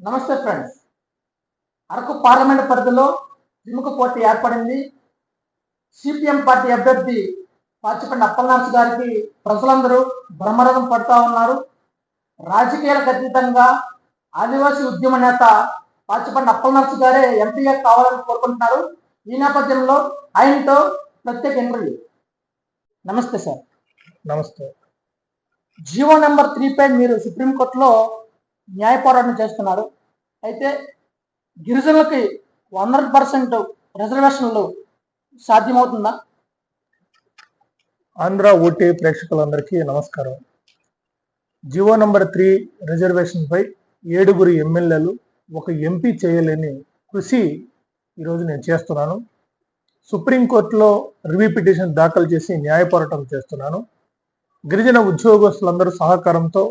నమస్తే friends. Araku parliament పరిధిలో విముఖ పోటీ ఏర్పడింది. సిపిఎం పార్టీ అభ్యర్థి పాచిపండి అప్పలనాథ్ గారికి ప్రజలందరూ బ్రహ్మరథం పడుతూ ఉన్నారు. రాజకీయాలకు అతీతంగా ఆదివాసీ ఉద్యమ నేత పాచిపండి అప్పలనాథ్ గారే ఎంపీగా కావాలని కోరుకుంటున్నారు. ఈ నేపథ్యంలో ఆయనతో ప్రత్యేక ఇంటర్వ్యూ నమస్తే సార్. నమస్తే. జియో నెంబర్ త్రీ పై మీరు సుప్రీంకోర్టులో న్యాయ పోరాటం చేస్తున్నారు. అయితే గిరిజనులకి హండ్రెడ్ పర్సెంట్ రిజర్వేషన్లు సాధ్యమవుతుందా? ఆంధ్ర ఓటీ ప్రేక్షకులందరికీ నమస్కారం. జివో నంబర్ త్రీ రిజర్వేషన్పై ఏడుగురు ఎమ్మెల్యేలు ఒక ఎంపీ చేయలేని కృషి ఈరోజు నేను చేస్తున్నాను. సుప్రీంకోర్టులో రివ్యూ పిటిషన్ దాఖలు చేసి న్యాయ పోరాటం చేస్తున్నాను. గిరిజన ఉద్యోగస్తులందరూ సహకారంతో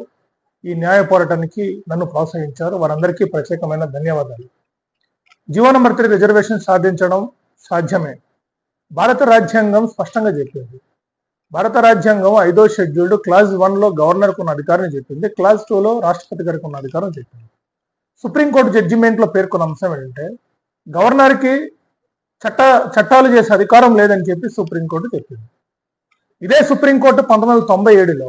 ఈ న్యాయ పోరాటానికి నన్ను ప్రోత్సహించారు. వారందరికీ ప్రత్యేకమైన ధన్యవాదాలు. జివో నంబర్ త్రీ రిజర్వేషన్ సాధించడం సాధ్యమే. భారత రాజ్యాంగం స్పష్టంగా చెప్పింది. భారత రాజ్యాంగం ఐదో షెడ్యూల్డ్ క్లాస్ వన్లో గవర్నర్కు ఉన్న అధికారం చెప్పింది. క్లాస్ టూ లో రాష్ట్రపతి గారికి ఉన్న అధికారం చెప్పింది. సుప్రీంకోర్టు జడ్జిమెంట్లో పేర్కొన్న అంశం ఏంటంటే గవర్నర్కి చట్ట చట్టాలు చేసే అధికారం లేదని చెప్పి సుప్రీంకోర్టు చెప్పింది. ఇదే సుప్రీంకోర్టు పంతొమ్మిది వందల తొంభై ఏడులో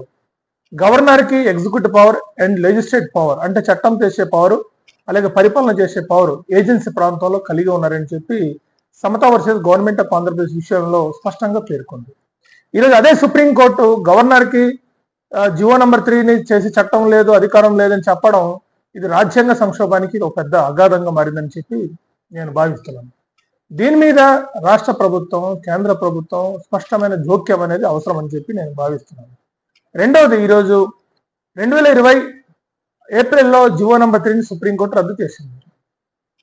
గవర్నర్కి executive power and legislative power అంటే చట్టం చేసే పవర్ అలాగే పరిపాలన చేసే పవర్ ఏజెన్సీ ప్రాంతంలో కలిగి ఉన్నారని చెప్పి Samatha versus government of Andhra Pradesh విషయంలో స్పష్టంగా పేర్కొంది. ఈరోజు అదే సుప్రీంకోర్టు గవర్నర్కి జివో నంబర్ త్రీని చేసి చట్టం లేదు అధికారం లేదని చెప్పడం ఇది రాజ్యాంగ సంక్షోభానికి ఇది ఒక పెద్ద అగాధంగా మారిందని చెప్పి నేను భావిస్తున్నాను. దీని మీద రాష్ట్ర ప్రభుత్వం కేంద్ర ప్రభుత్వం స్పష్టమైన జోక్యం అనేది అవసరం అని చెప్పి నేను భావిస్తున్నాను. రెండవది ఈరోజు రెండు వేల ఇరవై ఏప్రిల్లో జివో నంబర్ త్రీని సుప్రీంకోర్టు రద్దు చేసింది.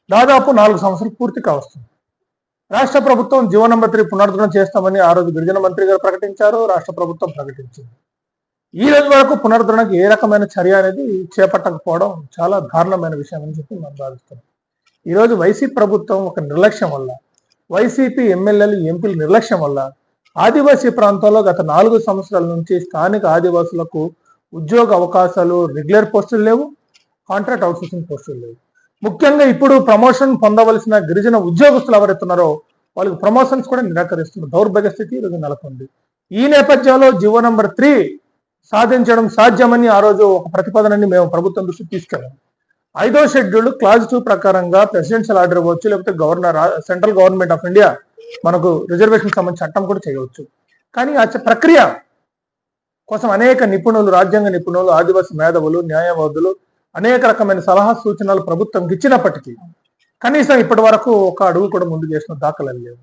దాదాపు నాలుగు సంవత్సరాలు పూర్తి కావస్తుంది. రాష్ట్ర ప్రభుత్వం జివో నంబర్ త్రీ పునరుద్ధరణ చేస్తామని ఆ రోజు గిరిజన మంత్రి గారు ప్రకటించారు. రాష్ట్ర ప్రభుత్వం ప్రకటించింది. ఈ రోజు వరకు పునరుద్ధరణకు ఏ రకమైన చర్య అనేది చేపట్టకపోవడం చాలా దారుణమైన విషయం అని చెప్పి మనం భావిస్తున్నాం. ఈరోజు వైసీపీ ప్రభుత్వం ఒక నిర్లక్ష్యం వల్ల వైసీపీ ఎమ్మెల్యేలు ఎంపీల నిర్లక్ష్యం వల్ల ఆదివాసీ ప్రాంతాల్లో గత నాలుగు సంవత్సరాల నుంచి స్థానిక ఆదివాసులకు ఉద్యోగ అవకాశాలు రెగ్యులర్ పోస్టులు లేవు కాంట్రాక్ట్ అవుట్సోర్సింగ్ పోస్టులు లేవు. ముఖ్యంగా ఇప్పుడు ప్రమోషన్ పొందవలసిన గిరిజన ఉద్యోగస్తులు ఎవరైతున్నారో వాళ్ళకి ప్రమోషన్స్ కూడా నిరాకరిస్తున్న దౌర్భాగ్య స్థితి ఈరోజు నెలకొంది. ఈ నేపథ్యంలో జీవో నంబర్ త్రీ సాధించడం సాధ్యమని ఆ రోజు ఒక ప్రతిపాదనని మేము ప్రభుత్వం దృష్టికి తీసుకెళ్ళాం. ఐదో షెడ్యూల్ క్లాజ్ టూ ప్రకారంగా ప్రెసిడెన్షియల్ ఆర్డర్ ఇవ్వచ్చు లేకపోతే governor central government of India మనకు రిజర్వేషన్ సంబంధించి చట్టం కూడా చేయవచ్చు. కానీ ఆ చ- ప్రక్రియ కోసం అనేక నిపుణులు రాజ్యాంగ నిపుణులు ఆదివాసీ మేధావులు న్యాయవాదులు అనేక రకమైన సలహా సూచనలు ప్రభుత్వంకి ఇచ్చినప్పటికీ కనీసం ఇప్పటి వరకు ఒక అడుగు కూడా ముందు చేసిన దాఖలు లేవు.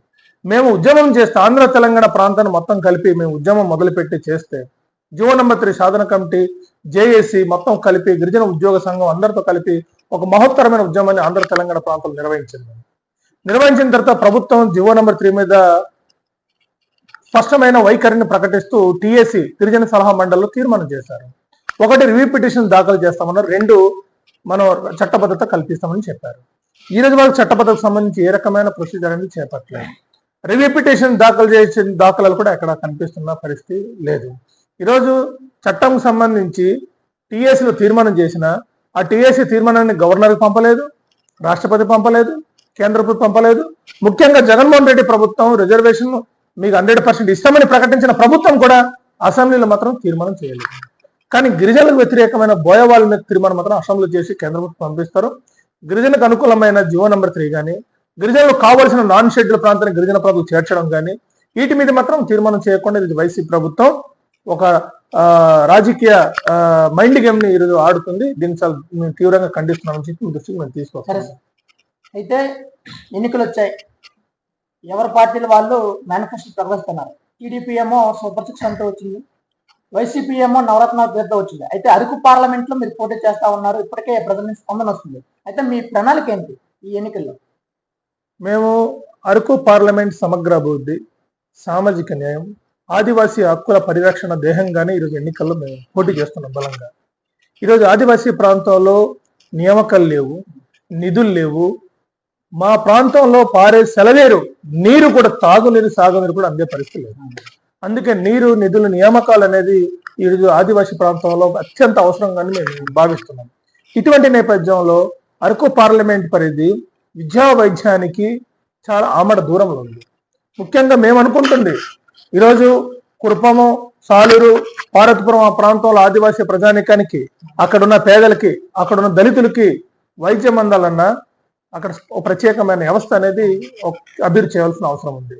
మేము ఉద్యమం చేస్తే ఆంధ్ర తెలంగాణ ప్రాంతాన్ని మొత్తం కలిపి మేము ఉద్యమం మొదలుపెట్టి చేస్తే జీవో నంబర్ త్రీ సాధన కమిటీ జేఏసీ మొత్తం కలిపి గిరిజన ఉద్యోగ సంఘం అందరితో కలిపి ఒక మహత్తరమైన ఉద్యమాన్ని ఆంధ్ర తెలంగాణ ప్రాంతంలో నిర్వహించింది. నిర్వహించిన తర్వాత ప్రభుత్వం జివో నెంబర్ త్రీ మీద స్పష్టమైన వైఖరిని ప్రకటిస్తూ టీఎస్సీ గిరిజన సలహా మండలిలో తీర్మానం చేశారు. ఒకటి రివ్యూ పిటిషన్ దాఖలు చేస్తామన్నారు. రెండు మనం చట్టబద్ధత కల్పిస్తామని చెప్పారు. ఈ రోజు వరకు చట్టబద్ధతకు సంబంధించి ఏ రకమైన ప్రొసీజర్ అనేది చేపట్టలేదు. రివ్యూ పిటిషన్ దాఖలు చేసిన దాఖలాలు కూడా ఎక్కడ కనిపిస్తున్న పరిస్థితి లేదు. ఈరోజు చట్టం సంబంధించి TSC తీర్మానం చేసిన ఆ టిఎస్సి తీర్మానాన్ని గవర్నర్కి పంపలేదు రాష్ట్రపతి పంపలేదు కేంద్ర ప్రభుత్వం పంపలేదు. ముఖ్యంగా జగన్మోహన్ రెడ్డి ప్రభుత్వం రిజర్వేషన్ మీకు హండ్రెడ్ పర్సెంట్ ఇస్తామని ప్రకటించిన ప్రభుత్వం కూడా అసెంబ్లీలో మాత్రం తీర్మానం చేయలేదు. కానీ గిరిజనులకు వ్యతిరేకమైన బోయవాళ్ళ మీద తీర్మానం మాత్రం అసెంబ్లీ చేసి కేంద్ర ప్రభుత్వం పంపిస్తారు. గిరిజనకు అనుకూలమైన జీవో నెంబర్ త్రీ కానీ గిరిజనులకు కావాల్సిన నాన్ షెడ్యూల్ ప్రాంతాన్ని గిరిజన ప్రభుత్వం చేర్చడం కానీ వీటి మీద మాత్రం తీర్మానం చేయకుండా ఇది వైసీపీ ప్రభుత్వం ఒక రాజకీయ మైండ్ గేమ్ని ఈరోజు ఆడుతుంది. దీన్ని చాలా తీవ్రంగా ఖండిస్తున్నామని చెప్పి దృష్టికి మేము తీసుకొస్తాం అయితే ఎన్నికలు వచ్చాయి ఎవరి పార్టీలు వాళ్ళు మేనిఫెస్టో ప్రకటిస్తున్నారు టీడీపీ ఏమో సూపర్ సిక్స్ అంటూ వచ్చింది. వైసీపీ ఏమో నవరత్న పేరుతో వచ్చింది. అయితే అరకు పార్లమెంట్లో మీరు పోటీ చేస్తా ఉన్నారు. ఇప్పటికే ప్రజల నుంచి స్పందన వస్తుంది. అయితే మీ ప్రణాళిక ఏంటి ఈ ఎన్నికల్లో? మేము అరకు పార్లమెంట్ సమగ్ర అభివృద్ధి సామాజిక న్యాయం ఆదివాసీ హక్కుల పరిరక్షణ దేహంగానే ఈరోజు ఎన్నికల్లో మేము పోటీ చేస్తున్నాం బలంగా. ఈరోజు ఆదివాసీ ప్రాంతంలో నియామకాలు లేవు నిధులు లేవు మా ప్రాంతంలో పారే సెలవేరు నీరు కూడా తాగునీరు సాగునీరు కూడా అందే పరిస్థితి లేదు. అందుకే నీరు నిధుల నియామకాలు అనేది ఈరోజు ఆదివాసీ ప్రాంతంలో అత్యంత అవసరంగా మేము భావిస్తున్నాం. ఇటువంటి నేపథ్యంలో అరకు పార్లమెంట్ పరిధి విద్యా వైద్యానికి చాలా ఆమడ దూరంలో ఉంది. ముఖ్యంగా మేము అనుకుంటుంది ఈరోజు కురుపము సాలూరు పార్వతీపురం ఆ ప్రాంతంలో ఆదివాసీ ప్రజానికానికి అక్కడున్న పేదలకి అక్కడున్న దళితులకి వైద్యం అందాలన్నా అక్కడ ఒక ప్రత్యేకమైన వ్యవస్థ అనేది అభివృద్ధి చేయాల్సిన అవసరం ఉంది.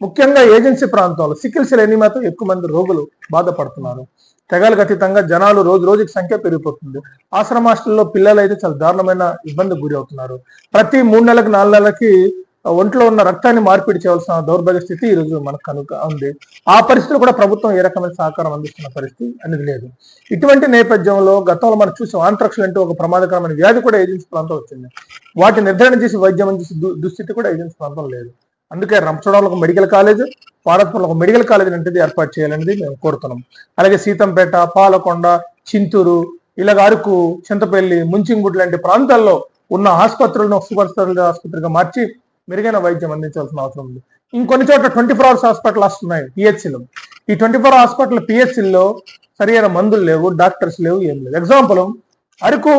ముఖ్యంగా ఏజెన్సీ ప్రాంతంలో సికిల్ సెల్ ఎనీమాతో ఎక్కువ మంది రోగులు బాధపడుతున్నారు. తెగలకు అతీతంగా జనాలు రోజు రోజుకి సంఖ్య పెరిగిపోతుంది. ఆశ్రమాస్టల్లో పిల్లలు అయితే చాలా దారుణమైన ఇబ్బంది గురి అవుతున్నారు. ప్రతి మూడు నెలలకు నాలుగు నెలలకి ఒంట్లో ఉన్న రక్తాన్ని మార్పిడి చేయాల్సిన దౌర్భాగ్య స్థితి ఈ రోజు మనకు కనుక ఉంది. ఆ పరిస్థితులు కూడా ప్రభుత్వం ఏ రకమైన సహకారం అందిస్తున్న పరిస్థితి అనేది లేదు. ఇటువంటి నేపథ్యంలో గతంలో మనం చూసాం ఆంత్రక్ష అంటే ఒక ప్రమాదకరమైన వ్యాధి కూడా ఏజెన్సీ ప్రాంతం వచ్చింది. వాటిని నిర్ధారణ చేసి వైద్యం అందించే దుస్థితి కూడా ఏజెన్సీ ప్రాంతం లేదు. అందుకే రంపచోడవరం ఒక మెడికల్ కాలేజ్ పాడత్పూర్లో ఒక మెడికల్ కాలేజ్ లాంటిది ఏర్పాటు చేయాలనేది మేము కోరుతున్నాం. అలాగే సీతంపేట పాలకొండ చింతూరు ఇలాగ అరకు చింతపల్లి ముంచింగుడ్ లాంటి ప్రాంతాల్లో ఉన్న ఆసుపత్రులను ఒక సూపర్ స్పెషాలిటీ ఆసుపత్రిగా మార్చి మెరుగైన వైద్యం అందించాల్సిన అవసరం ఉంది. ఇంకొన్ని చోట్ల ట్వంటీ ఫోర్ అవర్స్ హాస్పిటల్ వస్తున్నాయి పిహెచ్సిలో ఈ ట్వంటీ ఫోర్ హాస్పిటల్ పిహెచ్సిల్లో సరైన మందులు లేవు డాక్టర్స్ లేవు ఏం లేవు ఎగ్జాంపుల్ అరకు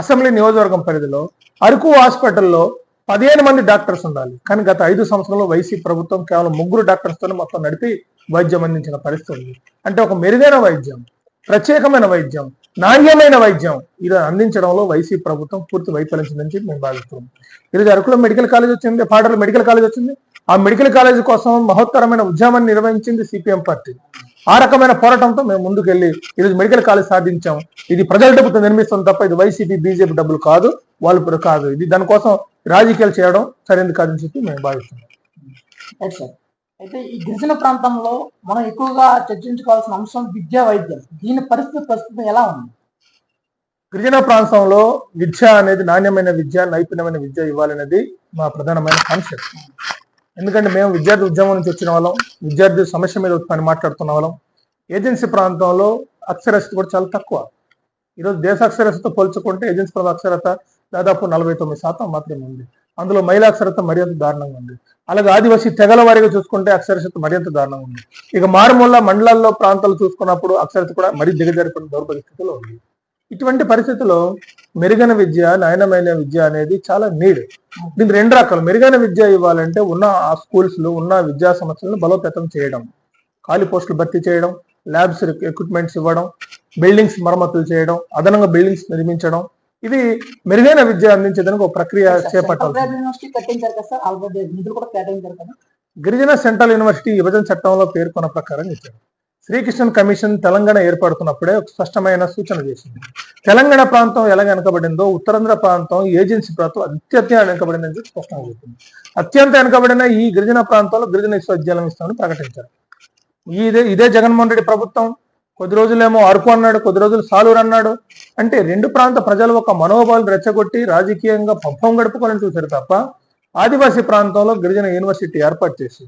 అసెంబ్లీ నియోజకవర్గం పరిధిలో అరకు హాస్పిటల్లో పదిహేను మంది డాక్టర్స్ ఉండాలి. కానీ గత ఐదు సంవత్సరంలో వైసీ ప్రభుత్వం కేవలం ముగ్గురు డాక్టర్స్తోనే మొత్తం నడిపి వైద్యం అందించిన పరిస్థితి ఉంది. అంటే ఒక మెరుగైన వైద్యం ప్రత్యేకమైన వైద్యం నాణ్యమైన వైద్యం ఇది అందించడంలో వైసీపీ ప్రభుత్వం పూర్తి వైఫలించిందని చెప్పి మేము భావిస్తున్నాం ఈరోజు అరకులో మెడికల్ కాలేజ్ వచ్చింది పాడలో మెడికల్ కాలేజ్ వచ్చింది. ఆ మెడికల్ కాలేజ్ కోసం మహోత్తరమైన ఉద్యమాన్ని నిర్వహించింది సిపిఎం పార్టీ. ఆ రకమైన పోరాటంతో మేము ముందుకెళ్ళి ఈరోజు మెడికల్ కాలేజ్ సాధించాం. ఇది ప్రజల డబ్బుతో నిర్మిస్తుంది తప్ప ఇది వైసీపీ బీజేపీ డబ్బులు కాదు వాళ్ళు ఇప్పుడు కాదు. ఇది దానికోసం రాజకీయాలు చేయడం సరైనది కాదని చెప్పి మేము భావిస్తున్నాం సార్ అయితే ఈ గిరిజన ప్రాంతంలో మనం ఎక్కువగా చర్చించుకోవాల్సిన అంశం విద్యా వైద్యం. దీని పరిస్థితి ప్రస్తుతం ఎలా ఉంది? గిరిజన ప్రాంతంలో విద్య అనేది నాణ్యమైన విద్య నైపుణ్యమైన విద్య ఇవ్వాలనేది మా ప్రధానమైన కాన్సెప్ట్. ఎందుకంటే మేము విద్యార్థి ఉద్యమం నుంచి వచ్చిన వాళ్ళం విద్యార్థి సమస్య మీద పని మాట్లాడుతున్న వాళ్ళం. ఏజెన్సీ ప్రాంతంలో అక్షరస్యత కూడా చాలా తక్కువ. ఈరోజు దేశ అక్షరస్యత పోల్చుకుంటే ఏజెన్సీ ప్రాంత అక్షరత దాదాపు నలభై తొమ్మిది శాతం మాత్రమే ఉంది. అందులో మహిళా అక్షరత మరింత దారుణంగా ఉంది. అలాగే ఆదివాసీ తెగల వారిగా చూసుకుంటే అక్షరస్యత మరింత దారుణంగా ఉంది. ఇక మారుమూల మండలాల్లో ప్రాంతాలు చూసుకున్నప్పుడు అక్షరత కూడా మరీ దిగజారిపోయిన దౌర్భాగ్య పరిస్థితిలో ఉంది. ఇటువంటి పరిస్థితుల్లో మెరుగైన విద్య నయనమైన విద్య అనేది చాలా నీడ్. దీనికి రెండు రకాలు. మెరుగైన విద్య ఇవ్వాలంటే ఉన్న ఆ స్కూల్స్లో ఉన్న విద్యా సంస్థలను బలోపేతం చేయడం. ఖాళీ పోస్టులు భర్తీ చేయడం. ల్యాబ్స్ ఎక్విప్మెంట్స్ ఇవ్వడం. బిల్డింగ్స్ మరమ్మతులు చేయడం. అదనంగా బిల్డింగ్స్ నిర్మించడం. ఇది మెరుగైన విద్య అందించేదానికి ఒక ప్రక్రియ చేపట్టాలి గిరిజన సెంట్రల్ యూనివర్సిటీ విభజన చట్టంలో పేర్కొన్న ప్రకారం ఇచ్చారు. శ్రీకృష్ణన్ కమిషన్ తెలంగాణ ఏర్పడుతున్నప్పుడే ఒక స్పష్టమైన సూచన చేసింది. తెలంగాణ ప్రాంతం ఎలా వెనకబడిందో ఉత్తరాంధ్ర ప్రాంతం ఏజెన్సీ ప్రాంతం అత్యంత వెనకబడిందని చెప్పి స్పష్టంగా చెప్పింది. అత్యంత వెనకబడిన ఈ గిరిజన ప్రాంతంలో గిరిజన విశ్వవిద్యాలయం ఇస్తామని ప్రకటించారు. ఇదే ఇదే జగన్మోహన్ రెడ్డి ప్రభుత్వం. కొద్ది రోజులేమో అరకు అన్నాడు కొద్ది రోజులు సాలూరు అన్నాడు. అంటే రెండు ప్రాంత ప్రజలు ఒక మనోభావాలు రెచ్చగొట్టి రాజకీయంగా పంపం గడుపుకోవాలని చూశారు తప్ప ఆదివాసీ ప్రాంతంలో గిరిజన యూనివర్సిటీ ఏర్పాటు చేసి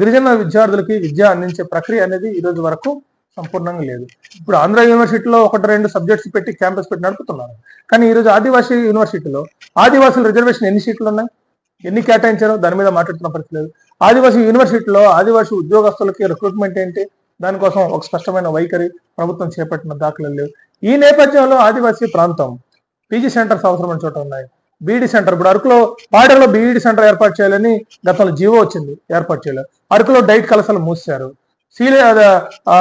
గిరిజన విద్యార్థులకి విద్య అందించే ప్రక్రియ అనేది ఈ రోజు వరకు సంపూర్ణంగా లేదు. ఇప్పుడు ఆంధ్ర యూనివర్సిటీలో ఒకటి రెండు సబ్జెక్ట్స్ పెట్టి క్యాంపస్ పెట్టి నడుపుతున్నారు. కానీ ఈ రోజు ఆదివాసీ యూనివర్సిటీలో ఆదివాసుల రిజర్వేషన్ ఎన్ని సీట్లు ఉన్నాయి? ఎన్ని కేటాయించారో దాని మీద మాట్లాడుతున్న పరిస్థితి లేదు. ఆదివాసీ యూనివర్సిటీలో ఆదివాసీ ఉద్యోగస్తులకి రిక్రూట్మెంట్ ఏంటి? దానికోసం ఒక స్పష్టమైన వైఖరి ప్రభుత్వం చేపట్టిన దాఖలు లేవు. ఈ నేపథ్యంలో ఆదివాసీ ప్రాంతం పీజీ సెంటర్స్ అవసరమైన చోట ఉన్నాయి. బీఈడి సెంటర్ ఇప్పుడు అరకులో పాడలో బీఈడి సెంటర్ ఏర్పాటు చేయాలని గతంలో జీవో వచ్చింది ఏర్పాటు చేయలేదు. అరకులో డైట్ కలసలు మూసారు సీలే ఆ,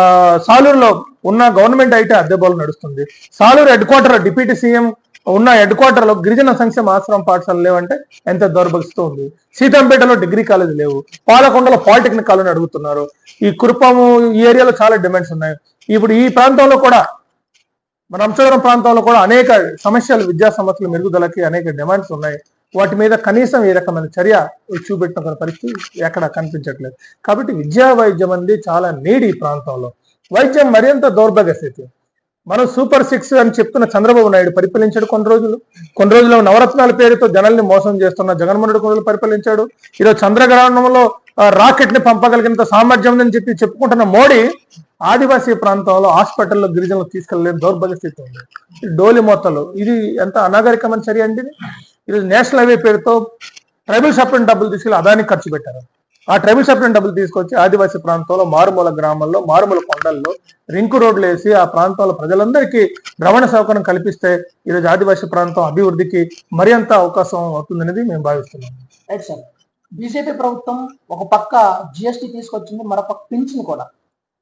సాలూరులో ఉన్న గవర్నమెంట్ అయితే అద్దె బోలు నడుస్తుంది. Salur head quarter deputy CM ఉన్న హెడ్ క్వార్టర్లో గిరిజన సంక్షేమ ఆశ్రమం పాఠశాల లేవంటే ఎంత దౌర్భగిస్తూ ఉంది సీతంపేటలో డిగ్రీ కాలేజ్ లేవు. పాలకొండలో పాలిటెక్నిక్ కాలేజ్ అడుగుతున్నారు. ఈ కురుపాము ఈ ఏరియాలో చాలా డిమాండ్స్ ఉన్నాయి. ఇప్పుడు ఈ ప్రాంతంలో కూడా మన అంశవరం ప్రాంతంలో కూడా అనేక సమస్యలు విద్యా సమస్యలు మెరుగుదలకి అనేక డిమాండ్స్ ఉన్నాయి. వాటి మీద కనీసం ఏ రకమైన చర్య చూపెట్టిన పరిస్థితి ఎక్కడ కనిపించట్లేదు. కాబట్టి విద్యా వైద్యం అనేది చాలా నీడి ఈ ప్రాంతంలో. వైద్యం మరింత దౌర్భాగ్య స్థితి మనం సూపర్ సిక్స్ అని చెప్తున్న చంద్రబాబు నాయుడు పరిపాలించాడు కొన్ని రోజులు. కొన్ని రోజులు నవరత్నాల పేరుతో జనాల్ని మోసం చేస్తున్న జగన్మోహన్ కొన్ని రోజులు పరిపాలించాడు. ఈరోజు చంద్రగ్రహణంలో రాకెట్ని పంపగలిగినంత సామర్థ్యం అని చెప్పి చెప్పుకుంటున్న మోడీ ఆదివాసీ ప్రాంతంలో హాస్పిటల్లో గిరిజనులు తీసుకెళ్ళేని దౌర్భాగ్య స్థితి ఉంది. డోలి మొత్తలు ఇది ఎంత అనాగరికమైన చర్య అండి ఇది? ఈరోజు నేషనల్ హైవే పేరుతో ట్రైబల్ సప్లైన్ డబ్బులు తీసుకెళ్ళి అదానికి ఖర్చు పెట్టారు. ఆ ట్రైబల్ సప్లైన్ డబ్బులు తీసుకొచ్చి ఆదివాసీ ప్రాంతంలో మారుమూల గ్రామాల్లో మారుమూల కొండల్లో రింకు రోడ్లు వేసి ఆ ప్రాంతాల ప్రజలందరికీ రవాణా సౌకర్యం కల్పిస్తే ఈరోజు ఆదివాసీ ప్రాంతం అభివృద్ధికి మరింత అవకాశం అవుతుందనేది మేము భావిస్తున్నాం. Right sir. బీజేపీ ప్రభుత్వం ఒక పక్క జిఎస్టీ తీసుకొచ్చింది మరొక పింఛన్ కూడా.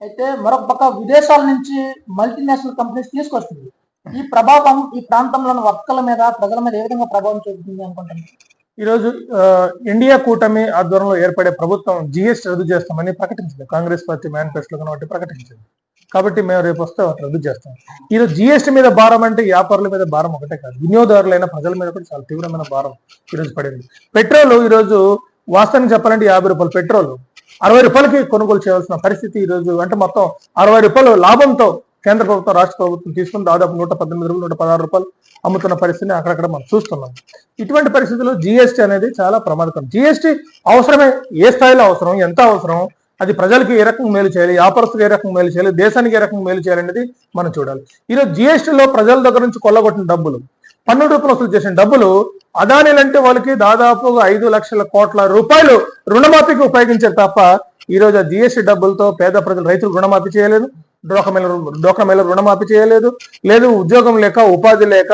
అయితే మరొక పక్క విదేశాల నుంచి మల్టీనేషనల్ కంపెనీస్ తీసుకొస్తుంది. ఈ ప్రభావం ఈ ప్రాంతంలోని వర్కల మీద ప్రజల మీద ఏ విధంగా ప్రభావం చూపుతుంది అనుకుంటున్నాను ఈరోజు ఆ, ఇండియా కూటమి ఆధ్వర్యంలో ఏర్పడే ప్రభుత్వం జిఎస్టీ రద్దు చేస్తామని ప్రకటించింది. కాంగ్రెస్ పార్టీ మేనిఫెస్టోలో కాబట్టి ప్రకటించింది. కాబట్టి మేము రేపు వస్తే రద్దు చేస్తాం. ఈరోజు జిఎస్టీ మీద భారం అంటే వ్యాపారుల మీద భారం ఒకటే కాదు. వినియోగదారులైన ప్రజల మీద కూడా చాలా తీవ్రమైన భారం ఈరోజు పడింది. పెట్రోల్ ఈరోజు వాస్తవం చెప్పాలంటే యాభై రూపాయలు పెట్రోల్. అరవై రూపాయలకి కొనుగోలు చేయాల్సిన పరిస్థితి ఈ రోజు అంటే మొత్తం అరవై రూపాయలు లాభంతో కేంద్ర ప్రభుత్వం రాష్ట్ర ప్రభుత్వం తీసుకుని దాదాపు నూట పద్దెనిమిది రూపాయలు నూట పదహారు రూపాయలు అమ్ముతున్న పరిస్థితిని అక్కడక్కడ మనం చూస్తున్నాం. ఇటువంటి పరిస్థితుల్లో జిఎస్టీ అనేది చాలా ప్రమాదకరం. జిఎస్టీ అవసరమే ఏ స్థాయిలో అవసరం ఎంత అవసరం అది ప్రజలకు ఏ రకంగా మేలు చేయాలి వ్యాపారస్తులకు ఏ రకంగా మేలు చేయాలి దేశానికి ఏ రకంగా మేలు చేయాలి అనేది మనం చూడాలి. ఈరోజు జిఎస్టీలో ప్రజల దగ్గర నుంచి కొల్లగొట్టిన డబ్బులు పన్ను రూపంలో వసూలు చేసిన డబ్బులు అదానిలంటే వాళ్ళకి దాదాపుగా ఐదు లక్షల కోట్ల రూపాయలు రుణమాఫీకి ఉపయోగించారు తప్ప ఈ రోజు ఆ జిఎస్టీ డబ్బులతో పేద ప్రజలు రైతులు రుణమాఫీ చేయలేదు. డోకమేల డోకమేల రుణమాఫీ చేయలేదు. లేదు ఉద్యోగం లేక ఉపాధి లేక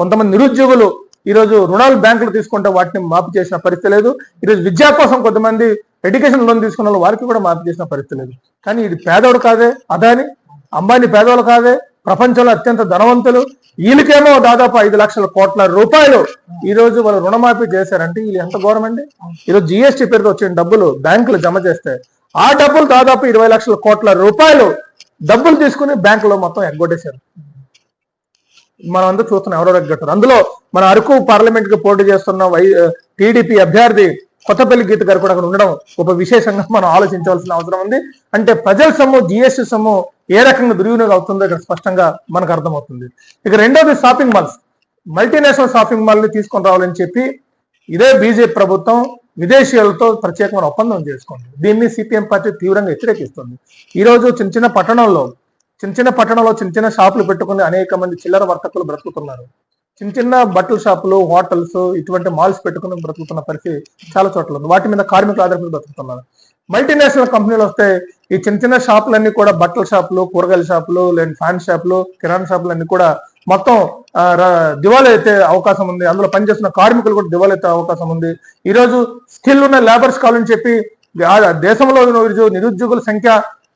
కొంతమంది నిరుద్యోగులు ఈ రోజు రుణాలు బ్యాంకులు తీసుకుంటే వాటిని మాఫీ చేసిన పరిస్థితి లేదు. ఈరోజు విద్యా కోసం కొంతమంది ఎడ్యుకేషన్ లోన్ తీసుకున్న వాళ్ళు వారికి కూడా మాఫీ చేసిన పరిస్థితి లేదు. కానీ ఇది పేదోడు కాదే అదాని అంబానీ పేదోడు కాదే ప్రపంచంలో అత్యంత ధనవంతులు. వీళ్ళకేమో దాదాపు ఐదు లక్షల కోట్ల రూపాయలు ఈ రోజు వాళ్ళు రుణమాఫీ చేశారంటే వీళ్ళు ఎంత ఘోరం అండి? ఈరోజు జిఎస్టీ పేరుతో వచ్చిన డబ్బులు బ్యాంకులు జమ చేస్తే ఆ డబ్బులు దాదాపు ఇరవై లక్షల కోట్ల రూపాయలు డబ్బులు తీసుకుని బ్యాంకులో మొత్తం ఎగ్గొట్టేశారు. మనం అందరూ చూస్తున్నాం ఎవరో ఎగ్గొట్టారు. అందులో మన అరకు పార్లమెంట్కి పోటీ చేస్తున్న వై టీడీపీ అభ్యర్థి కొత్తపల్లి గీత గారు కూడా అక్కడ ఉండడం ఒక విశేషంగా మనం ఆలోచించవలసిన అవసరం ఉంది. అంటే ప్రజల సొమ్ము జిఎస్టి సొమ్ము ఏ రకంగా దుర్వినియోగం అవుతుందో ఇక్కడ స్పష్టంగా మనకు అర్థమవుతుంది. ఇక రెండోది షాపింగ్ మాల్స్ మల్టీనేషనల్ షాపింగ్ మాల్ని తీసుకొని రావాలని చెప్పి ఇదే బీజేపీ ప్రభుత్వం విదేశీయులతో ప్రత్యేకమైన ఒప్పందం చేసుకోండి. దీన్ని సిపిఎం పార్టీ తీవ్రంగా వ్యతిరేకిస్తుంది. ఈ రోజు చిన్న చిన్న పట్టణంలో చిన్న చిన్న పట్టణంలో చిన్న చిన్న షాపులు పెట్టుకుని అనేక మంది చిల్లర వర్తకులు బ్రతుకుతున్నారు. చిన్న చిన్న బట్టల షాపులు హోటల్స్ ఇటువంటి మాల్స్ పెట్టుకుని బ్రతుకుతున్న పరిస్థితి చాలా చోట్ల ఉంది. వాటి మీద కార్మికులు ఆధారపడి బ్రతుకుతున్నారు. మల్టీనేషనల్ కంపెనీలు వస్తే ఈ చిన్న చిన్న షాపులన్నీ కూడా బట్టల షాపులు కూరగాయల షాపులు లేని ఫ్యాన్ షాపులు కిరాణా షాపులు అన్ని కూడా మొత్తం ఆ, దివాలా అయితే అవకాశం ఉంది. అందులో పనిచేస్తున్న కార్మికులు కూడా దివాలా అయితే అవకాశం ఉంది. ఈ రోజు స్కిల్ ఉన్న లేబర్స్ కావాలని చెప్పి దేశంలో ఈరోజు నిరుద్యోగుల సంఖ్య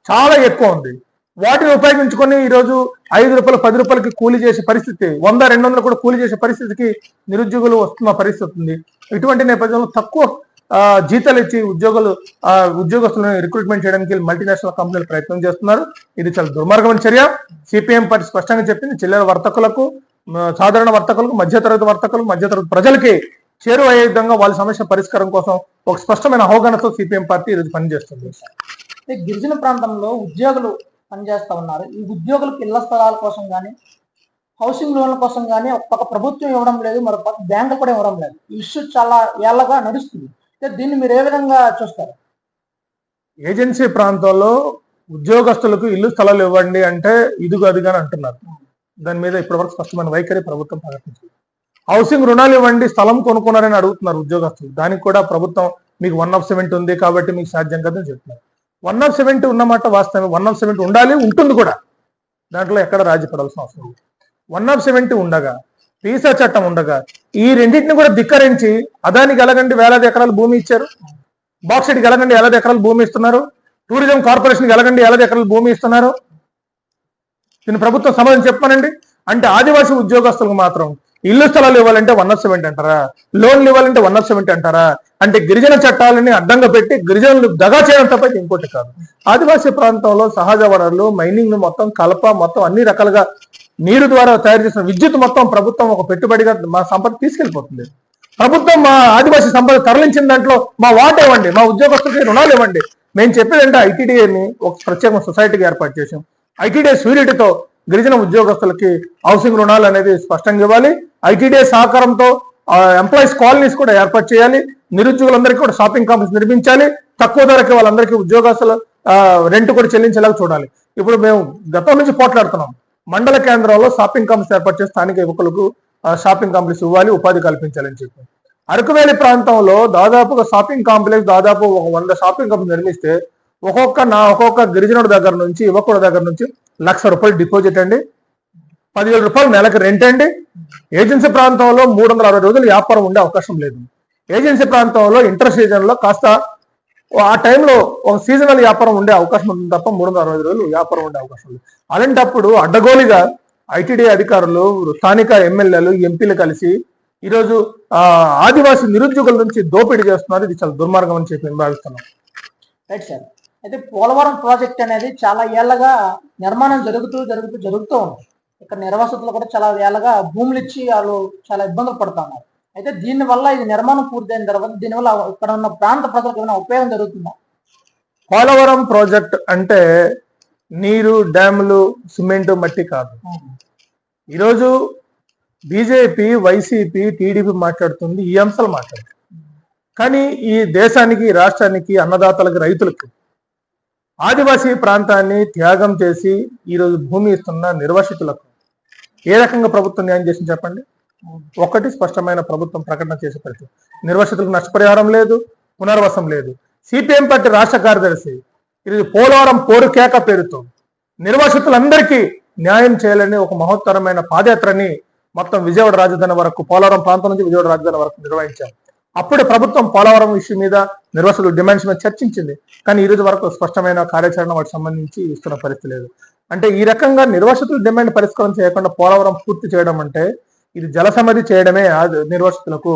చాలా ఎక్కువ ఉంది. వాటిని ఉపయోగించుకొని ఈరోజు ఐదు రూపాయలు పది రూపాయలకి కూలీ చేసే పరిస్థితి వంద రెండు వందలు కూడా కూలీ చేసే పరిస్థితికి నిరుద్యోగులు వస్తున్న పరిస్థితి ఉంది. ఇటువంటి నేపథ్యంలో తక్కువ జీతాలు ఇచ్చి ఉద్యోగులు ఆ, ఉద్యోగస్తులను రిక్రూట్మెంట్ చేయడానికి మల్టీనేషనల్ కంపెనీలు ప్రయత్నం చేస్తున్నారు. ఇది చాలా దుర్మార్గమైన చర్య. సిపిఎం పార్టీ స్పష్టంగా చెప్పింది. చిల్లర వర్తకులకు సాధారణ వర్తకులకు మధ్యతరగతి వర్తకులకు మధ్యతరగతి ప్రజలకి చేరువయ్యే విధంగా వాళ్ళ సమస్య పరిష్కారం కోసం ఒక స్పష్టమైన అవగాహనతో సిపిఎం పార్టీ ఈరోజు పనిచేస్తుంది. గిరిజన ప్రాంతంలో ఉద్యోగులు పనిచేస్తా ఉన్నారు. ఈ ఉద్యోగులకు ఇళ్ళ స్థలాల కోసం కానీ హౌసింగ్ లోన్ల కోసం కానీ ఒక పక్క ప్రభుత్వం ఇవ్వడం లేదు మరొక పక్క బ్యాంకులు కూడా ఇవ్వడం లేదు. ఈ ఇష్యూ చాలా ఏళ్ళగా నడుస్తుంది. దీన్ని మీరు ఏ విధంగా చూస్తారు? ఏజెన్సీ ప్రాంతాల్లో ఉద్యోగస్తులకు ఇల్లు స్థలాలు ఇవ్వండి అంటే ఇదిగో అదిగా అని అంటున్నారు. దాని మీద ఇప్పటివరకు స్పష్టమైన వైఖరి ప్రభుత్వం ప్రకటించింది. హౌసింగ్ రుణాలు ఇవ్వండి స్థలం కొనుక్కున్నారని అడుగుతున్నారు ఉద్యోగస్తులు. దానికి కూడా ప్రభుత్వం మీకు వన్ ఆఫ్ సెవెంటీ ఉంది కాబట్టి మీకు సాధ్యం కదని చెప్తున్నారు. వన్ ఆఫ్ సెవెంటీ ఉన్నమాట వాస్తవమే. వన్ ఆఫ్ సెవెంటీ ఉండాలి ఉంటుంది కూడా. దాంట్లో ఎక్కడ రాజీ పడాల్సిన అవసరం వన్ ఆఫ్ సెవెంటీ ఉండగా తీసా చట్టం ఉండగా ఈ రెండింటిని కూడా ధిక్కరించి అదానికి ఎలాగండి వేలాది ఎకరాలు భూమి ఇచ్చారు? బాక్సైట్కి ఎలాగండి వేలాది ఎకరాలు భూమి ఇస్తున్నారు? టూరిజం కార్పొరేషన్కి ఎలాగండి వేలాది ఎకరాలు భూమి ఇస్తున్నారు? దీని ప్రభుత్వం సమాధానం చెప్పానండి అంటే ఆదివాసీ ఉద్యోగస్తులకు మాత్రం ఇల్లు స్థలాలు ఇవ్వాలంటే వన్ ఆఫ్ సెవెంటీ అంటారా? లోన్లు ఇవ్వాలంటే వన్ ఆఫ్ సెవెంటీ అంటారా? అంటే గిరిజన చట్టాలని అడ్డంగా పెట్టి గిరిజనులు దగా చేయడం తప్ప ఇంకోటి కాదు. ఆదివాసీ ప్రాంతంలో సహజ వనరులు మైనింగ్ను మొత్తం కలప మొత్తం అన్ని రకాలుగా నీరు ద్వారా తయారు చేసిన విద్యుత్ మొత్తం ప్రభుత్వం ఒక పెట్టుబడిగా మా సంపద తీసుకెళ్ళిపోతుంది ప్రభుత్వం మా ఆదివాసీ సంపద తరలించిన దాంట్లో మా వాట ఇవ్వండి మా ఉద్యోగస్తులకి రుణాలు ఇవ్వండి. మేము చెప్పేది అంటే ఐటీడీఏని ఒక ప్రత్యేక సొసైటీకి ఏర్పాటు చేసాం ఐటీడీఏ సూర్యుడితో గిరిజన ఉద్యోగస్తులకి హౌసింగ్ రుణాలు అనేది స్పష్టంగా ఇవ్వాలి. ఐటీడీఏ సహకారంతో ఎంప్లాయీస్ కాలనీస్ కూడా ఏర్పాటు చేయాలి. నిరుద్యోగులందరికీ కూడా షాపింగ్ కాంప్లెక్స్ నిర్మించాలి. తక్కువ ధరకి వాళ్ళందరికీ ఉద్యోగస్తులు రెంట్ కూడా చెల్లించేలాగా చూడాలి. ఇప్పుడు మేము గతం నుంచి పోట్లాడుతున్నాం. మండల కేంద్రంలో షాపింగ్ కాంప్లెక్స్ ఏర్పాటు చేసి స్థానిక యువకులకు షాపింగ్ కాంప్లెక్స్ ఇవ్వాలి ఉపాధి కల్పించాలని చెప్పి అరకువేలి ప్రాంతంలో దాదాపుగా షాపింగ్ కాంప్లెక్స్ దాదాపు ఒక వంద షాపింగ్ కాంప్లెక్స్ నిర్మిస్తే ఒక్కొక్క నా ఒక్కొక్క గిరిజనుడి దగ్గర నుంచి యువకుడి దగ్గర నుంచి లక్ష రూపాయలు డిపాజిట్ అండి. పదివేల రూపాయలు నెలకు రెంట్ అండి. ఏజెన్సీ ప్రాంతంలో మూడు వందల అరవై రోజులు వ్యాపారం ఉండే అవకాశం లేదు. ఏజెన్సీ ప్రాంతంలో ఇంటర్ సీజన్లో కాస్త ఆ టైంలో ఒక సీజనల్ వ్యాపారం ఉండే అవకాశం ఉంది తప్ప మూడు వందల అరవై రోజులు వ్యాపారం ఉండే అవకాశం ఉంది అలాంటప్పుడు అడ్డగోలుగా ఐటీడీ అధికారులు స్థానిక ఎమ్మెల్యేలు ఎంపీలు కలిసి ఈరోజు ఆ, ఆదివాసీ నిరుద్యోగుల నుంచి దోపిడీ చేస్తున్నారు. ఇది చాలా దుర్మార్గం అని చెప్పి భావిస్తున్నాం రైట్ సార్ అయితే పోలవరం ప్రాజెక్ట్ అనేది చాలా ఏళ్ళగా నిర్మాణం జరుగుతూ జరుగుతూ జరుగుతూ ఉంది. ఇక్కడ నిర్వాసితులు కూడా చాలా ఏళ్ళగా భూములు ఇచ్చి వాళ్ళు చాలా ఇబ్బందులు పడుతున్నారు. అయితే దీని వల్ల ఇది నిర్మాణం పూర్తయిన తర్వాత దీనివల్ల ఇక్కడ ఉన్న ప్రాంత ప్రజలకు ఏమైనా ఉపయోగం జరుగుతుందా? పోలవరం ప్రాజెక్ట్ అంటే నీరు డ్యాములు సిమెంట్ మట్టి కాదు. ఈరోజు బీజేపీ వైసీపీ టీడీపీ మాట్లాడుతుంది ఈ అంశాలు మాట్లాడుతుంది. కానీ ఈ దేశానికి రాష్ట్రానికి అన్నదాతలకి రైతులకు ఆదివాసీ ప్రాంతాన్ని త్యాగం చేసి ఈరోజు భూమి ఇస్తున్న నిర్వాసితులకు ఏ రకంగా ప్రభుత్వం న్యాయం చేసింది చెప్పండి? ఒకటి స్పష్టమైన ప్రభుత్వం ప్రకటన చేసే పరిస్థితి. నిర్వసితులకు నష్టపరిహారం లేదు పునర్వసం లేదు. సిపిఎం పార్టీ రాష్ట్ర కార్యదర్శి ఇది పోలవరం పోరు కేక పేరుతో నిర్వాసితులందరికీ న్యాయం చేయాలని ఒక మహోత్తరమైన పాదయాత్రని మొత్తం విజయవాడ రాజధాని వరకు పోలవరం ప్రాంతం నుంచి విజయవాడ రాజధాని వరకు నిర్వహించారు. అప్పుడే ప్రభుత్వం పోలవరం ఇష్యూ మీద నిర్వాసితుల డిమాండ్స్ మీద చర్చించింది. కానీ ఈ రోజు వరకు స్పష్టమైన కార్యాచరణ వాటికి సంబంధించి ఇస్తున్న పరిస్థితి లేదు. అంటే ఈ రకంగా నిర్వాసితుల డిమాండ్ పరిష్కారం చేయకుండా పోలవరం పూర్తి చేయడం అంటే ఇది జలసమధి చేయడమే నిర్వాసితులకు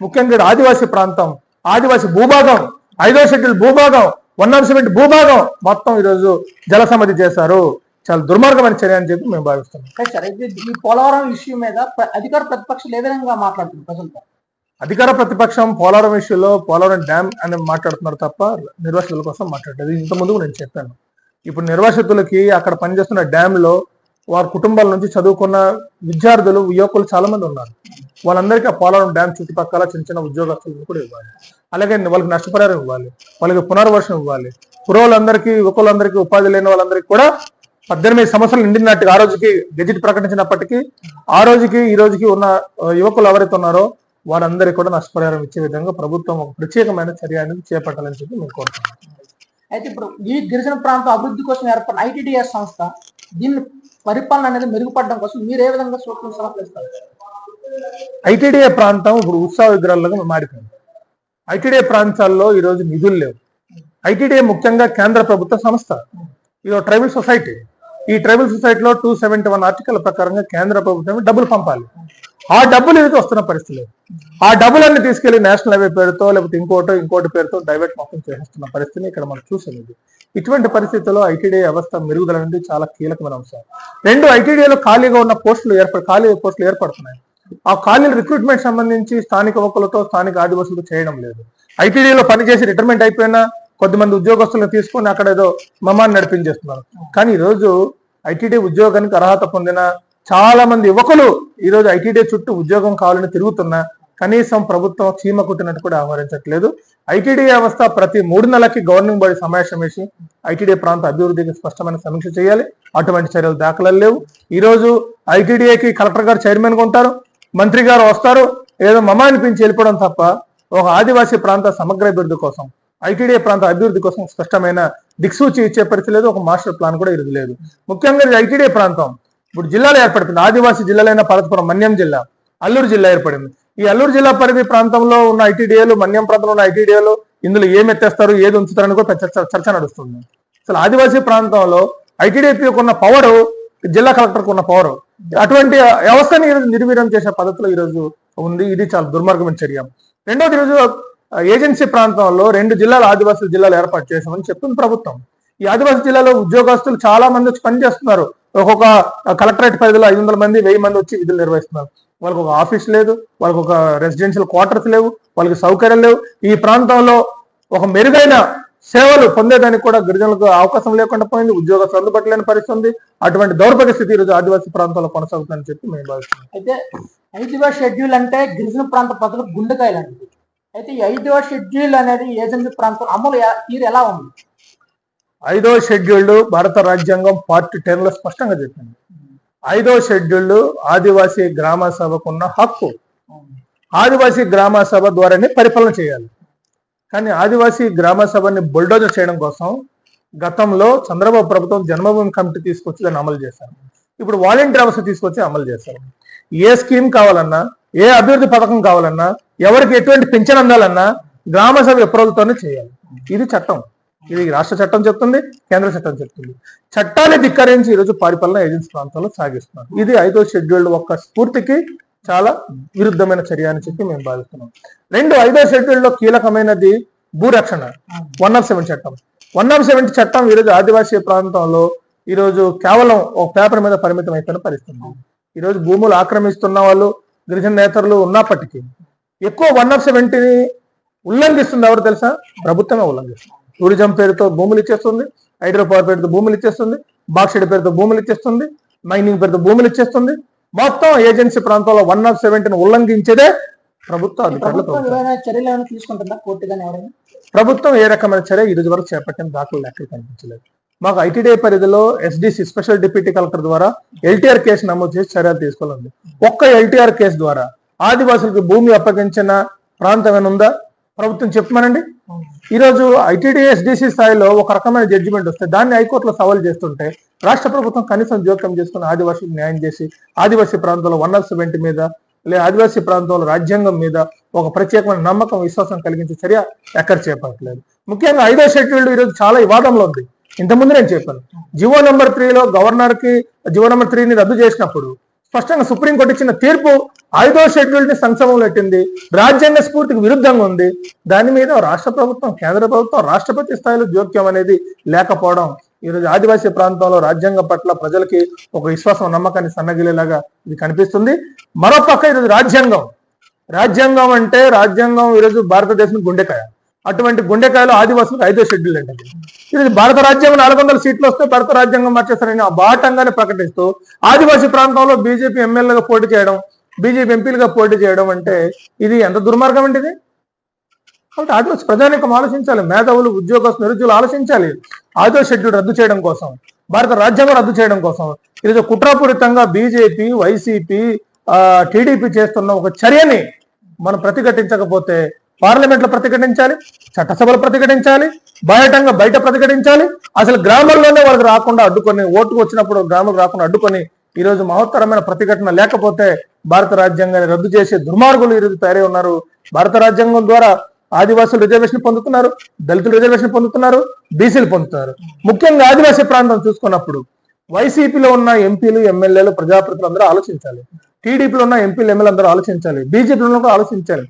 ముఖ్యంగా ఆదివాసీ ప్రాంతం ఆదివాసీ భూభాగం ఐదో షెడ్యూల్ భూభాగం వన్ నాట్ సెవెంటీ భూభాగం మొత్తం ఈరోజు జలసమధి చేశారు. చాలా దుర్మార్గమైన చర్య అని చెప్పి మేము భావిస్తున్నాం. సార్ ఈ పోలవరం ఇష్యూ మీద అధికార ప్రతిపక్షాలు ఏ విధంగా మాట్లాడుతుంది ప్రజలతో. అధికార ప్రతిపక్షం పోలవరం ఇష్యూలో పోలవరం డ్యామ్ అని మాట్లాడుతున్నారు తప్ప నిర్వాసితుల కోసం మాట్లాడలేదు. ఇంత ముందు నేను చెప్పాను. ఇప్పుడు నిర్వాసితులకి అక్కడ పనిచేస్తున్న డ్యామ్లో వారి కుటుంబాల నుంచి చదువుకున్న విద్యార్థులు యువకులు చాలా మంది ఉన్నారు. వాళ్ళందరికీ ఆ పోలవరం డ్యామ్ చుట్టుపక్కల చిన్న చిన్న ఉద్యోగస్తులను కూడా ఇవ్వాలి. అలాగే వాళ్ళకి నష్టపరిహారం ఇవ్వాలి. వాళ్ళకి పునర్వర్షం ఇవ్వాలి. పురోలందరికీ యువకులందరికీ ఉపాధి లేని వాళ్ళందరికీ కూడా పద్దెనిమిది సంవత్సరాలు నిండినట్టుగా ఆ రోజుకి గెజిట్ ప్రకటించినప్పటికీ ఆ రోజుకి ఈ రోజుకి ఉన్న యువకులు ఎవరైతే ఉన్నారో వారందరికీ కూడా నష్టపరిహారం ఇచ్చే విధంగా ప్రభుత్వం ఒక ప్రత్యేకమైన చర్య అనేది చేపట్టాలని చెప్పి మేము కోరుతున్నాం. అయితే ఇప్పుడు ఈ గిరిజన ప్రాంతం అభివృద్ధి కోసం ఏర్పడిన ఐటీడీఎస్ సంస్థ దీన్ని పరిపాలన అనేది మెరుగుపడడం కోసం మీరు ఏ విధంగా సూత్రం సమర్పిస్తారు ఐటీడీఏ ప్రాంతం ఇప్పుడు ఉత్సవ విగ్రహాలుగా మారిపోయింది. ఐటీడీఏ ప్రాంతాల్లో ఈ రోజు నిధులు లేవు. ఐటీడీఏ ముఖ్యంగా కేంద్ర ప్రభుత్వ సంస్థ. ఇది ట్రైబల్ సొసైటీ ఈ ట్రైబల్ సొసైటీలో టూ సెవెంటీ వన్ ఆర్టికల్ ప్రకారంగా కేంద్ర ప్రభుత్వం డబ్బులు పంపాలి. ఆ డబ్బులు ఏదైతే వస్తున్న పరిస్థితి లేదు ఆ డబ్బులన్నీ తీసుకెళ్ళి నేషనల్ హైవే పేరుతో లేకపోతే ఇంకోటో ఇంకోటి పేరుతో డైవర్ట్ మొత్తం చేసేస్తున్న పరిస్థితిని ఇక్కడ మనం చూసేది. ఇటువంటి పరిస్థితుల్లో ఐటీడీ వ్యవస్థ మెరుగుదల అనేది చాలా కీలకమైన అంశం. రెండు ఐటీడీలో ఖాళీగా ఉన్న పోస్టులు ఏర్పడి ఖాళీ పోస్టులు ఏర్పడుతున్నాయి. ఆ ఖాళీల రిక్రూట్మెంట్ సంబంధించి స్థానిక యువకులతో స్థానిక ఆదివాసులతో చేయడం లేదు. ఐటీడీలో పనిచేసి రిటైర్మెంట్ అయిపోయినా కొద్దిమంది ఉద్యోగస్తులను తీసుకొని అక్కడ ఏదో మమాన్ని నడిపించేస్తున్నారు. కానీ ఈ రోజు ఐటీడీ ఉద్యోగానికి అర్హత పొందిన చాలా మంది యువకులు ఈరోజు ఐటీడీ చుట్టూ ఉద్యోగం కావాలని తిరుగుతున్నా కనీసం ప్రభుత్వం చీమ కుట్టినట్టు కూడా ఆహ్వానించట్లేదు. ఐటీడీ వ్యవస్థ ప్రతి మూడు నెలలకి గవర్నింగ్ బాడీ సమావేశం వేసి ఐటీడీ ప్రాంత అభివృద్ధికి స్పష్టమైన సమీక్ష చేయాలి. అటువంటి చర్యలు దాఖలు లేవు. ఈ రోజు ఐటీడీఏకి కలెక్టర్ గారు చైర్మన్గా ఉంటారు మంత్రి గారు వస్తారు ఏదో మమ అనిపించి వెళ్ళిపోవడం తప్ప ఒక ఆదివాసీ ప్రాంత సమగ్ర అభివృద్ధి కోసం ఐటీడీఏ ప్రాంత అభివృద్ధి కోసం స్పష్టమైన దిక్సూచి ఇచ్చే పరిస్థితి లేదు ఒక మాస్టర్ ప్లాన్ కూడా ఇది లేదు. ముఖ్యంగా ఇది ఐటీడీఏ ప్రాంతం ఇప్పుడు జిల్లాలు ఏర్పడుతుంది. ఆదివాసీ జిల్లాలైన పరస్పరం మన్యం జిల్లా అల్లూరు జిల్లా ఏర్పడింది. ఈ అల్లూరు జిల్లా పరిధి ప్రాంతంలో ఉన్న ఐటీడీఏలు మన్యం ప్రాంతంలో ఉన్న ఐటీడీఏలు ఇందులో ఏం ఎత్తేస్తారు ఏది ఉంచుతారని కూడా చర్చ చర్చ నడుస్తుంది. అసలు ఆదివాసీ ప్రాంతంలో ఐటీడీపీకి ఉన్న పవర్ జిల్లా కలెక్టర్కి ఉన్న పవర్ అటువంటి వ్యవస్థని ఈరోజు నిర్వీర్యం చేసే పద్ధతిలో ఈరోజు ఉంది. ఇది చాలా దుర్మార్గమైన చర్య. రెండోది ఈరోజు ఏజెన్సీ ప్రాంతంలో రెండు జిల్లాలు ఆదివాసీ జిల్లాలు ఏర్పాటు చేశామని చెప్తుంది ప్రభుత్వం. ఈ ఆదివాసీ జిల్లాలో ఉద్యోగస్తులు చాలా మంది వచ్చి పనిచేస్తున్నారు. ఒక్కొక్క కలెక్టరేట్ పరిధిలో ఐదు వందల మంది వెయ్యి మంది వచ్చి విధులు నిర్వహిస్తున్నారు. వాళ్ళకి ఒక ఆఫీస్ లేదు వాళ్ళకి ఒక రెసిడెన్షియల్ క్వార్టర్స్ లేవు వాళ్ళకి సౌకర్యం లేవు. ఈ ప్రాంతంలో ఒక మెరుగైన సేవలు పొందేదానికి కూడా గిరిజనులకు అవకాశం లేకుండా పోయింది ఉద్యోగస్తులు అందుబాటు లేని పరిస్థితి ఉంది. అటువంటి దౌర్భాగ్య స్థితి ఈరోజు ఆదివాసీ ప్రాంతంలో కొనసాగుతుందని చెప్పి మేము భావిస్తున్నాం. అయితే ఐదవ షెడ్యూల్ అంటే గిరిజన ప్రాంత ప్రజలకు గుండెకాయ లాంటిది అయితే ఐదో షెడ్యూల్ అనేది ఏజెన్సీ ప్రాంతం అమలు తీరు ఎలా ఉంది? ఐదో షెడ్యూల్డ్ భారత రాజ్యాంగం పార్ట్ టెన్లో స్పష్టంగా చెప్పింది ఐదో షెడ్యూల్డ్ ఆదివాసీ గ్రామ సభకున్న హక్కు. ఆదివాసీ గ్రామ సభ ద్వారానే పరిపాలన చేయాలి. కానీ ఆదివాసీ గ్రామ సభని బుల్డోజర్ చేయడం కోసం గతంలో చంద్రబాబు ప్రభుత్వం జన్మభూమి కమిటీ తీసుకొచ్చి దాన్ని అమలు చేశారు. ఇప్పుడు వాలంటీర్ అవస్థ తీసుకొచ్చి అమలు చేశారు. ఏ స్కీమ్ కావాలన్నా ఏ అభివృద్ధి పథకం కావాలన్నా ఎవరికి ఎటువంటి పింఛన్ అందాలన్నా గ్రామ సభ అప్రూవల్తోనే చేయాలి. ఇది చట్టం. ఇది రాష్ట్ర చట్టం చెప్తుంది కేంద్ర చట్టం చెప్తుంది. చట్టాన్ని ధిక్కరించి ఈరోజు పరిపాలన ఏజెన్సీ ప్రాంతంలో సాగిస్తున్నారు. ఇది ఐదో షెడ్యూల్ ఒక్క స్ఫూర్తికి చాలా విరుద్ధమైన చర్య అని చెప్పి మేము భావిస్తున్నాం. రెండు ఐదో షెడ్యూల్లో కీలకమైనది భూరక్షణ వన్ ఆఫ్ సెవెన్ చట్టం. వన్ ఆఫ్ సెవెన్ చట్టం ఈరోజు ఆదివాసీ ప్రాంతంలో ఈరోజు కేవలం ఒక పేపర్ మీద పరిమితం అయిపోయిన పరిస్థితి. ఈరోజు భూములు ఆక్రమిస్తున్న వాళ్ళు గిరిజన నేతలు ఉన్నప్పటికీ ఎక్కువ వన్ ఆఫ్ సెవెంటీని ఉల్లంఘిస్తుంది ఎవరు తెలుసా? ప్రభుత్వమే ఉల్లంఘిస్తుంది. టూరిజం పేరుతో భూములు ఇచ్చేస్తుంది హైడ్రో పవర్ పేరుతో భూములు ఇచ్చేస్తుంది బాక్సైడ్ పేరుతో భూములు ఇచ్చేస్తుంది మైనింగ్ పేరుతో భూములు ఇచ్చేస్తుంది. మొత్తం ఏజెన్సీ ప్రాంతంలో వన్ ఆఫ్ సెవెంటీని ఉల్లంఘించేదే ప్రభుత్వ అధికారులు ప్రభుత్వం ఏ రకమైన చర్య ఈ రోజు వరకు చేపట్టిన దాఖలు లెక్కలు కనిపించలేదు. మాకు ఐటీడీ పరిధిలో ఎస్డిసి స్పెషల్ డిప్యూటీ కలెక్టర్ ద్వారా ఎల్టీఆర్ కేసు నమోదు చేసి చర్యలు తీసుకోవాలండి. ఒక్క ఎల్టీఆర్ కేసు ద్వారా ఆదివాసులకు భూమి అప్పగించిన ప్రాంతం ఏమైనా ఉందా? ప్రభుత్వం చెప్పమనండి ఈ రోజు ఐటీడీ ఎస్డిసి స్థాయిలో ఒక రకమైన జడ్జిమెంట్ వస్తే దాన్ని హైకోర్టులో సవాల్ చేస్తుంటే రాష్ట్ర ప్రభుత్వం కనీసం జోక్యం చేసుకుని ఆదివాసులకు న్యాయం చేసి ఆదివాసీ ప్రాంతంలో వన్ ఆఫ్ సెవెంటీ మీద లేదా ఆదివాసీ ప్రాంతంలో రాజ్యాంగం మీద ఒక ప్రత్యేకమైన నమ్మకం విశ్వాసం కలిగించే చర్య ఎక్కడ చేపట్టలేదు. ముఖ్యంగా ఐదో షెడ్యూల్ ఈరోజు చాలా వివాదంలో ఉంది. ఇంతకుముందు నేను చెప్పాను. జివో నెంబర్ త్రీలో గవర్నర్కి జివో నెంబర్ త్రీని రద్దు చేసినప్పుడు స్పష్టంగా సుప్రీంకోర్టు ఇచ్చిన తీర్పు ఐదో షెడ్యూల్ని సంక్షేమం పెట్టింది. రాజ్యాంగ స్ఫూర్తికి విరుద్ధంగా ఉంది. దాని మీద రాష్ట్ర ప్రభుత్వం కేంద్ర ప్రభుత్వం రాష్ట్రపతి స్థాయిలో జోక్యం అనేది లేకపోవడం ఈరోజు ఆదివాసీ ప్రాంతంలో రాజ్యాంగం పట్ల ప్రజలకి ఒక విశ్వాసం నమ్మకాన్ని సన్నగిలేలాగా ఇది కనిపిస్తుంది. మరోపక్క ఈరోజు రాజ్యాంగం. రాజ్యాంగం అంటే రాజ్యాంగం ఈరోజు భారతదేశం గుండెకాయ. అటువంటి గుండెకాయలు ఆదివాసులకు ఐదో షెడ్యూల్ అండి. ఇది భారత రాజ్యాంగం నాలుగు వందల సీట్లు వస్తే భారత రాజ్యాంగం మార్చేస్తారని ఆ బాటంగానే ప్రకటిస్తూ ఆదివాసీ ప్రాంతంలో బీజేపీ ఎమ్మెల్యేగా పోటీ చేయడం బీజేపీ ఎంపీలుగా పోటీ చేయడం అంటే ఇది ఎంత దుర్మార్గం అండి ఇది? కాబట్టి ఆదివాసీ ప్రజానికం ఆలోచించాలి మేధావులు ఉద్యోగస్తులు నిరుద్యోగులు ఆలోచించాలి. ఆదో షెడ్యూల్ రద్దు చేయడం కోసం భారత రాజ్యాంగం రద్దు చేయడం కోసం ఇది కుట్రపూరితంగా బీజేపీ వైసీపీ టీడీపీ చేస్తున్న ఒక చర్యని మనం ప్రతిఘటించకపోతే పార్లమెంట్లో ప్రతిఘటించాలి చట్టసభలు ప్రతిఘటించాలి బయటంగా బయట ప్రతిఘటించాలి. అసలు గ్రామాల్లోనే వాళ్ళకి రాకుండా అడ్డుకొని ఓటుకు వచ్చినప్పుడు గ్రామాలకు రాకుండా అడ్డుకొని ఈ రోజు మహత్తరమైన ప్రతిఘటన లేకపోతే భారత రాజ్యాంగాన్ని రద్దు చేసే దుర్మార్గులు ఈ రోజు తయారై ఉన్నారు. భారత రాజ్యాంగం ద్వారా ఆదివాసులు రిజర్వేషన్ పొందుతున్నారు దళితులు రిజర్వేషన్ పొందుతున్నారు బీసీలు పొందుతున్నారు. ముఖ్యంగా ఆదివాసీ ప్రాంతం చూసుకున్నప్పుడు వైసీపీలో ఉన్న ఎంపీలు ఎమ్మెల్యేలు ప్రజాప్రతినిధులు అందరూ ఆలోచించాలి. టీడీపీలో ఉన్న ఎంపీలు ఎమ్మెల్యే అందరూ ఆలోచించాలి. బీజేపీలో కూడా ఆలోచించాలి.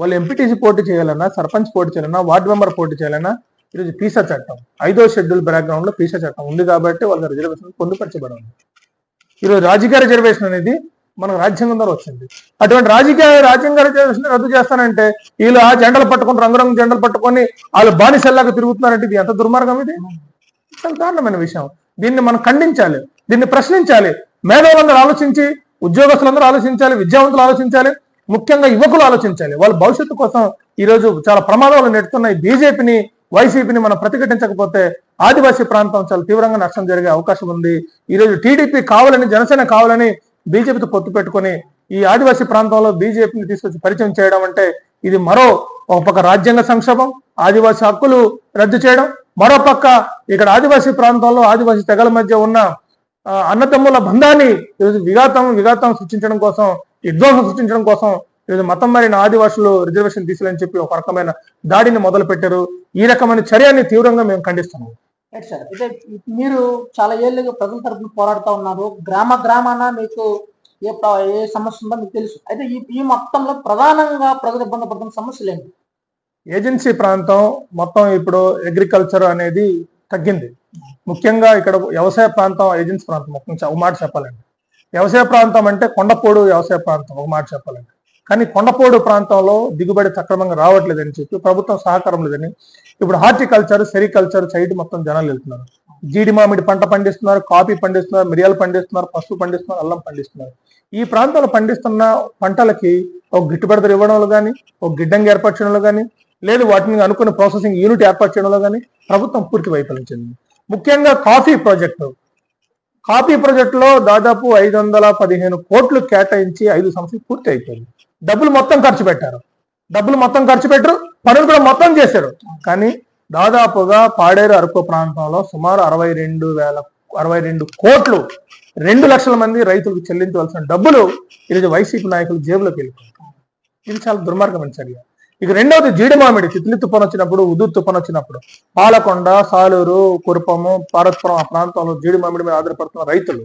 వాళ్ళు ఎంపీటీసీ పోటీ చేయాలన్నా సర్పంచ్ పోటీ చేయాలన్నా వార్డు మెంబర్ పోటీ చేయాలన్నా ఈరోజు పీసా చట్టం ఐదో షెడ్యూల్ బ్యాక్గ్రౌండ్లో పీసా చట్టం ఉంది కాబట్టి వాళ్ళ రిజర్వేషన్ పొందుపరచబడి ఉంది ఈరోజు రాజకీయ రిజర్వేషన్ అనేది మనకు రాజ్యాంగం ద్వారా వచ్చింది. అటువంటి రాజకీయ రాజ్యాంగ రిజర్వేషన్ రద్దు చేస్తానంటే వీళ్ళు ఆ జెండలు పట్టుకుని రంగురంగు జెండలు పట్టుకొని వాళ్ళు బానిసల్లాగా తిరుగుతున్నారంటే ఇది ఎంత దుర్మార్గం ఇది? చాలా దారుణమైన విషయం. దీన్ని మనం ఖండించాలి. దీన్ని ప్రశ్నించాలి. మేధావులందరూ ఆలోచించి ఉద్యోగస్తులందరూ ఆలోచించాలి విద్యావంతులు ఆలోచించాలి. ముఖ్యంగా యువకులు ఆలోచించాలి. వాళ్ళ భవిష్యత్తు కోసం ఈ రోజు చాలా ప్రమాదాలు నెడుతున్నాయి బీజేపీని వైసీపీని మనం ప్రతిఘటించకపోతే ఆదివాసీ ప్రాంతం చాలా తీవ్రంగా నష్టం జరిగే అవకాశం ఉంది. ఈ రోజు టీడీపీ కావాలని జనసేన కావాలని బీజేపీతో పొత్తు పెట్టుకొని ఈ ఆదివాసీ ప్రాంతంలో బీజేపీని తీసుకొచ్చి పరిచయం చేయడం అంటే ఇది మరో ఒక పక్క రాజ్యాంగ సంక్షోభం ఆదివాసీ హక్కులు రద్దు చేయడం మరో పక్క ఇక్కడ ఆదివాసీ ప్రాంతంలో ఆదివాసీ తెగల మధ్య ఉన్న అన్నతమ్ముల అన్నదమ్ముల బంధాన్ని ఈరోజు విఘాతం విఘాతం సృష్టించడం కోసం విధ్వంసం సృష్టించడం కోసం ఈరోజు మతం మారిన ఆదివాసులు రిజర్వేషన్ తీసుకోవాలని చెప్పి ఒక రకమైన దాడిని మొదలు పెట్టారు ఈ రకమైన చర్యని తీవ్రంగా మేము ఖండిస్తున్నాం రైట్ సార్? అయితే మీరు చాలా ఏళ్ళుగా ప్రజల తరపున పోరాడుతూ ఉన్నారు. గ్రామ గ్రామాన మీకు ఏ ఏ సమస్య ఉందో మీకు తెలుసు. అయితే ఈ ఈ మొత్తంలో ప్రధానంగా ప్రజలు ఇబ్బంది పడుతున్న సమస్యలు ఏంటి? ఏజెన్సీ ప్రాంతం మొత్తం ఇప్పుడు అగ్రికల్చర్ అనేది తగ్గింది. ముఖ్యంగా ఇక్కడ వ్యవసాయ ప్రాంతం ఏజెన్సీ ప్రాంతం ఒక మాట చెప్పాలండి. వ్యవసాయ ప్రాంతం అంటే కొండపోడు వ్యవసాయ ప్రాంతం ఒక మాట చెప్పాలండి కానీ కొండపోడు ప్రాంతంలో దిగుబడి సక్రమంగా రావట్లేదని చెప్పి ప్రభుత్వం సహకారం లేదని ఇప్పుడు హార్టికల్చర్ సెరికల్చర్ సైడ్ మొత్తం జనాలు వెళ్తున్నారు. జీడి మామిడి పంట పండిస్తున్నారు కాఫీ పండిస్తున్నారు మిరియాలు పండిస్తున్నారు పసుపు పండిస్తున్నారు అల్లం పండిస్తున్నారు. ఈ ప్రాంతంలో పండిస్తున్న పంటలకి ఒక గిట్టుబడి ధర ఇవ్వడంలో కానీ ఒక గిడ్డంగి ఏర్పాటు చేయడంలో కానీ లేదు వాటిని అనుకున్న ప్రాసెసింగ్ యూనిట్ ఏర్పాటు చేయడంలో కానీ ప్రభుత్వం పూర్తి వైఫల్యం చెందింది. ముఖ్యంగా కాఫీ ప్రాజెక్టు. కాపీ ప్రాజెక్టులో దాదాపు ఐదు వందల పదిహేను కోట్లు కేటాయించి ఐదు సంవత్సరాలు పూర్తి అయిపోయింది. డబ్బులు మొత్తం ఖర్చు పెట్టారు. డబ్బులు మొత్తం ఖర్చు పెట్టరు. పనులు కూడా మొత్తం చేశారు. కానీ దాదాపుగా పాడేరు అరకు ప్రాంతంలో సుమారు అరవై రెండు వేల అరవై రెండు కోట్లు రెండు లక్షల మంది రైతులకు చెల్లించవలసిన డబ్బులు ఈరోజు వైసీపీ నాయకులు జేబులోకి వెళ్ళిపోయారు. ఇది చాలా దుర్మార్గమైన చర్య. ఇక రెండవది జీడి మామిడి తిత్లి తుఫాన్ వచ్చినప్పుడు ఉదూర్ తుఫాన్ వచ్చినప్పుడు. పాలకొండ సాలూరు కురుపము పారస్పురం ఆ ప్రాంతంలో జీడి మామిడి మీద ఆధారపడుతున్న రైతులు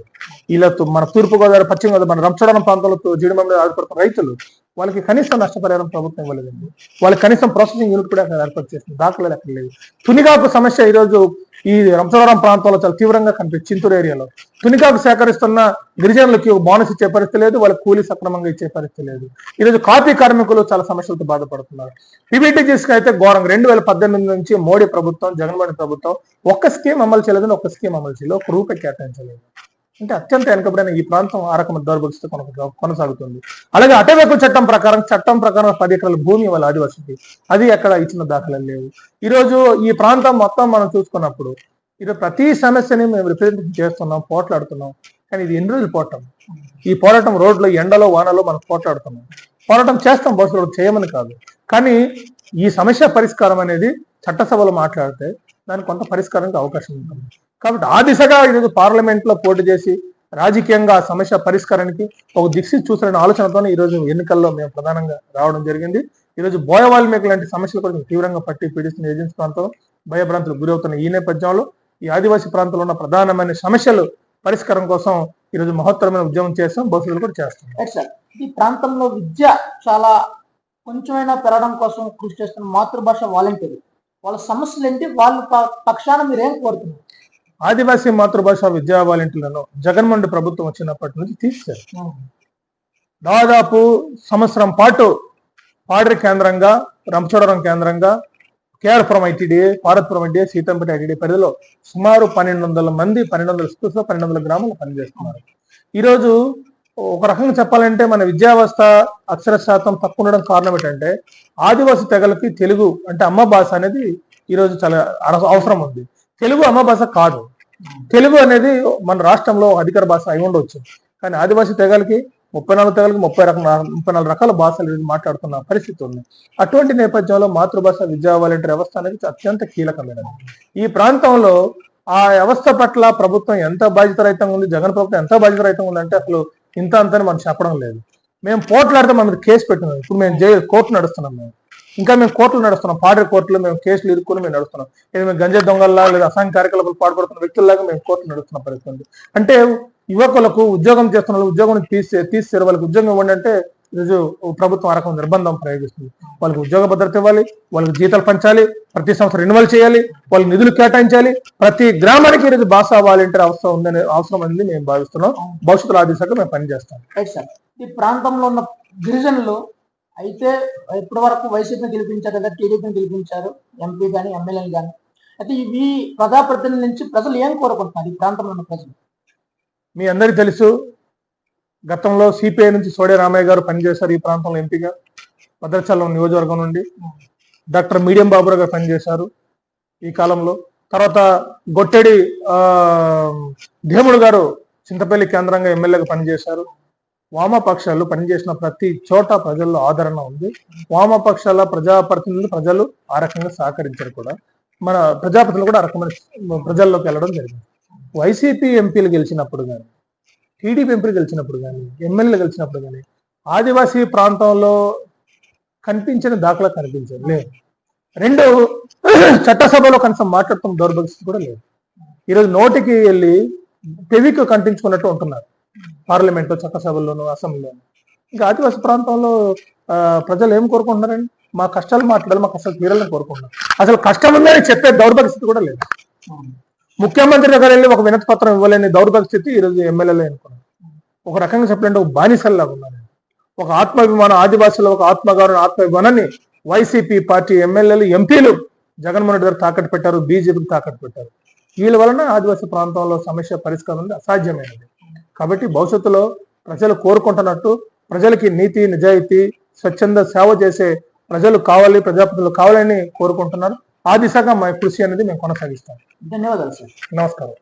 ఇలా మన తూర్పుగోదావరి పశ్చిమ గోదావరి మన రంచడం ప్రాంతంలో తు- జీడి మామిడి మీద ఆధారపడుతున్న రైతులు వాళ్ళకి కనీసం నష్టపరిహారం ప్రభుత్వం ఇవ్వలేదండి. వాళ్ళకి కనీసం ప్రాసెసింగ్ యూనిట్ కూడా ఏర్పాటు చేసింది. దాఖలు ఎక్కడ లేవు. తునిగాకు సమస్య ఈ రోజు ఈ రంసవరం ప్రాంతంలో చాలా తీవ్రంగా కనిపిస్తుంది చింతూరు ఏరియాలో. తునికాకు సేకరిస్తున్న గిరిజనులకి బోనస్ ఇచ్చే పరిస్థితి లేదు వాళ్ళకి కూలీ సక్రమంగా ఇచ్చే పరిస్థితి లేదు. ఈరోజు రోజు కాపీ కార్మికులు చాలా సమస్యలతో బాధపడుతున్నారు. పీబీటీజీస్కి అయితే ఘోరంగా. రెండు వేల పద్దెనిమిది నుంచి మోడీ ప్రభుత్వం జగన్మోహన్ ప్రభుత్వం ఒక్క స్కీమ్ అమలు చేయలేదని ఒక్క స్కీమ్ అమలు చేయలేదు ఒక రూపాయి కేటాయించలేదు. అంటే అత్యంత వెనుకబడిన ఈ ప్రాంతం ఆ రకమైన దౌర్భాగ్యత కొనసాగుతుంది. అలాగే అటవీకుల చట్టం ప్రకారం చట్టం ప్రకారం పది ఎకరాల భూమి వాళ్ళ ఆదివాసీకి. అది ఎక్కడ ఇచ్చిన దాఖలు లేవు. ఈ రోజు ఈ ప్రాంతం మొత్తం మనం చూసుకున్నప్పుడు ఇది ప్రతి సమస్యని మేము రిప్రజెంట్ చేస్తున్నాం పోట్లాడుతున్నాం. కానీ ఇది ఎన్ని రోజులు పోరాటం ఈ పోరాటం రోడ్లో ఎండలో వానలో మనం పోట్లాడుతున్నాం. పోరాటం చేస్తాం బస్సులో చేయమని కాదు. కానీ ఈ సమస్య పరిష్కారం అనేది చట్టసభలో మాట్లాడితే దానికి కొంత పరిష్కారానికి అవకాశం ఉంటుంది. కాబట్టి ఆ దిశగా ఈరోజు పార్లమెంట్లో పోటీ చేసి రాజకీయంగా సమస్య పరిష్కారానికి ఒక దిక్సి చూసిన ఆలోచనతోనే ఈ రోజు ఎన్నికల్లో మేము ప్రధానంగా రావడం జరిగింది. ఈ రోజు బోయవాల్మీకి లాంటి సమస్యలు కూడా తీవ్రంగా పట్టి పీడిస్తున్న ఏజెన్సీ ప్రాంతం భయభ్రాంతులకు గురవుతున్న ఈ నేపథ్యంలో ఈ ఆదివాసీ ప్రాంతంలో ఉన్న ప్రధానమైన సమస్యలు పరిష్కారం కోసం ఈ రోజు మహత్తరమైన ఉద్యమం చేస్తాం భవిష్యత్తులో కూడా చేస్తాం. సార్ ఈ ప్రాంతంలో విద్య చాలా కొంచెమైనా పెరగడం కోసం కృషి చేస్తున్న మాతృభాష వాలంటీర్ వాళ్ళ సమస్యలు ఏంటి వాళ్ళ ప- పక్షాన మీరు ఏం కోరుతున్నారు? ఆదివాసీ మాతృభాష విద్యా వాలంటీర్లను జగన్మోహన్ రెడ్డి ప్రభుత్వం వచ్చినప్పటి నుంచి తీసేశారు. దాదాపు సంవత్సరం పాటు పాడరి కేంద్రంగా రంపచోడవరం కేంద్రంగా KR Puram ITDA Parvathipuram ITDA Seethampeta ITD పరిధిలో సుమారు పన్నెండు వందల మంది పన్నెండు వందల స్కూల్స్లో పన్నెండు వందల గ్రామాలు పనిచేస్తున్నారు. ఈరోజు ఒక రకంగా చెప్పాలంటే మన విద్యా వ్యవస్థ అక్షర శాతం తక్కువ ఉండడం కారణం ఏంటంటే ఆదివాసీ తెగలకి తెలుగు అంటే అమ్మ భాష అనేది ఈరోజు చాలా అవసరం ఉంది. తెలుగు అమ్మ భాష కాదు. తెలుగు అనేది మన రాష్ట్రంలో అధికార భాష అయి ఉండవచ్చు కానీ ఆదివాసీ తెగలకి ముప్పై నాలుగు తెగలకి ముప్పై రకం ముప్పై నాలుగు రకాల భాషలు మాట్లాడుతున్న పరిస్థితి ఉంది. అటువంటి నేపథ్యంలో మాతృభాష విద్యా వాలంటీర్ వ్యవస్థ అనేది అత్యంత కీలకమైనది. ఈ ప్రాంతంలో ఆ వ్యవస్థ పట్ల ప్రభుత్వం ఎంత బాధ్యతరహితంగా ఉంది జగన్ ప్రభుత్వం ఎంత బాధ్యతరహితంగా ఉంది అంటే అసలు ఇంత అంతని మనం చెప్పడం లేదు. మేము పోట్లాడితే మన మీద కేసు పెట్టినాం. ఇప్పుడు మేము జై కోర్టు నడుస్తున్నాం మేము. ఇంకా మేము కోర్టులు నడుస్తున్నాం. పాడేరు కోర్టులో మేము కేసులు ఇరుక్కుని మేము నడుస్తున్నాం. ఇది మేము గంజా దొంగల్లా లేదా అసాంఘిక కార్యకలాపాలు పాల్పడుతున్న వ్యక్తుల్లాగా మేము కోర్టులు నడుస్తున్న పరిస్థితి ఉంది. అంటే యువకులకు ఉద్యోగం చేస్తున్న వాళ్ళు ఉద్యోగం తీసి తీసేరు వాళ్ళకి ఉద్యోగం ఇవ్వండి అంటే ఈరోజు ప్రభుత్వం ఆ రకం నిర్బంధం ప్రయోగిస్తుంది. వాళ్ళకి ఉద్యోగ భద్రత ఇవ్వాలి వాళ్ళకి జీతాలు పంచాలి ప్రతి సంవత్సరం రెన్యువల్ చేయాలి వాళ్ళకి నిధులు కేటాయించాలి ప్రతి గ్రామానికి ఈరోజు భాషా వాలంటీర్ అవసరం ఉందని అవసరం అనేది మేము భావిస్తున్నాం. భవిష్యత్తులో ఆ దిశగా మేము పనిచేస్తాం. Right sir. ఈ ప్రాంతంలో ఉన్న గిరిజనులు అయితే ఇప్పటి వరకు వైసీపీని గెలిపించారు లేదా టీడీపీని గెలిపించారు ఎంపీ కానీ ఎమ్మెల్యేలు కానీ అయితే ఇవి ప్రజాప్రతినిధుల నుంచి ప్రజలు ఏం కోరుకుంటున్నారు ఈ ప్రాంతంలో ఉన్న ప్రజలు? మీ అందరికీ తెలుసు గతంలో సిపిఐ నుంచి సోడే రామయ్య గారు పనిచేశారు ఈ ప్రాంతంలో ఎంపీగా భద్రాచలం నియోజకవర్గం నుండి. డాక్టర్ మీడియం బాబురావు గారు పనిచేశారు ఈ కాలంలో. తర్వాత గొట్టెడి ఆ, గారు చింతపల్లి కేంద్రంగా ఎమ్మెల్యేగా పనిచేశారు. వామపక్షాలు పనిచేసిన ప్రతి చోట ప్రజల్లో ఆదరణ ఉంది. వామపక్షాల ప్రజాప్రతినిధులు ప్రజలు ఆ రకంగా సహకరించారు కూడా. మన ప్రజాప్రతినిధులు కూడా ఆ రకమైన ప్రజల్లోకి వెళ్ళడం జరిగింది. వైసీపీ ఎంపీలు గెలిచినప్పుడు కానీ టీడీపీ ఎంపీలు గెలిచినప్పుడు కానీ ఎమ్మెల్యేలు గెలిచినప్పుడు కానీ ఆదివాసీ ప్రాంతంలో కనిపించిన దాఖలా కనిపించారు లేదు. రెండు చట్టసభలో కనీసం మాట్లాడుతున్న దౌర్భాగ్యం కూడా లేదు. ఈరోజు నోటికి వెళ్ళి పెవికి కంటించుకున్నట్టు ఉంటున్నారు. పార్లమెంట్లో చట్టసభల్లోనూ అసెంబ్లీలోనూ. ఇంకా ఆదివాసీ ప్రాంతాల్లో ప్రజలు ఏం కోరుకుంటున్నారండి? మా కష్టాలు మాట్లాడాలి మా కష్టాలు తీరాలని కోరుకుంటున్నారు. అసలు కష్టం ఉందని చెప్పే దౌర్భాగ్య స్థితి కూడా లేదు. ముఖ్యమంత్రి దగ్గర వెళ్ళి ఒక వినతి పత్రం ఇవ్వలేని దౌర్భాగ్య స్థితి ఈరోజు ఎమ్మెల్యేలు అనుకున్నారు. ఒక రకంగా చెప్పాలంటే ఒక బానిసల్లాగా ఉన్నారు ఒక ఆత్మాభిమానం ఆదివాసుల ఒక ఆత్మగౌరవ ఆత్మాభిమానాన్ని వైసీపీ పార్టీ ఎమ్మెల్యేలు ఎంపీలు జగన్మోహన్ రెడ్డి గారు తాకట్టు పెట్టారు బీజేపీకి తాకట్టు పెట్టారు. వీళ్ళ వలన ఆదివాసీ ప్రాంతంలో సమస్య పరిష్కారం అసాధ్యమైనది. కాబట్టి భవిష్యత్తులో ప్రజలు కోరుకుంటున్నట్టు ప్రజలకి నీతి నిజాయితీ స్వచ్ఛంద సేవ చేసే ప్రజలు కావాలి ప్రజాప్రతినిధులు కావాలని కోరుకుంటున్నారు. ఆ దిశగా మా కృషి అనేది మేము కొనసాగిస్తాం. ధన్యవాదాలు సార్. నమస్కారం.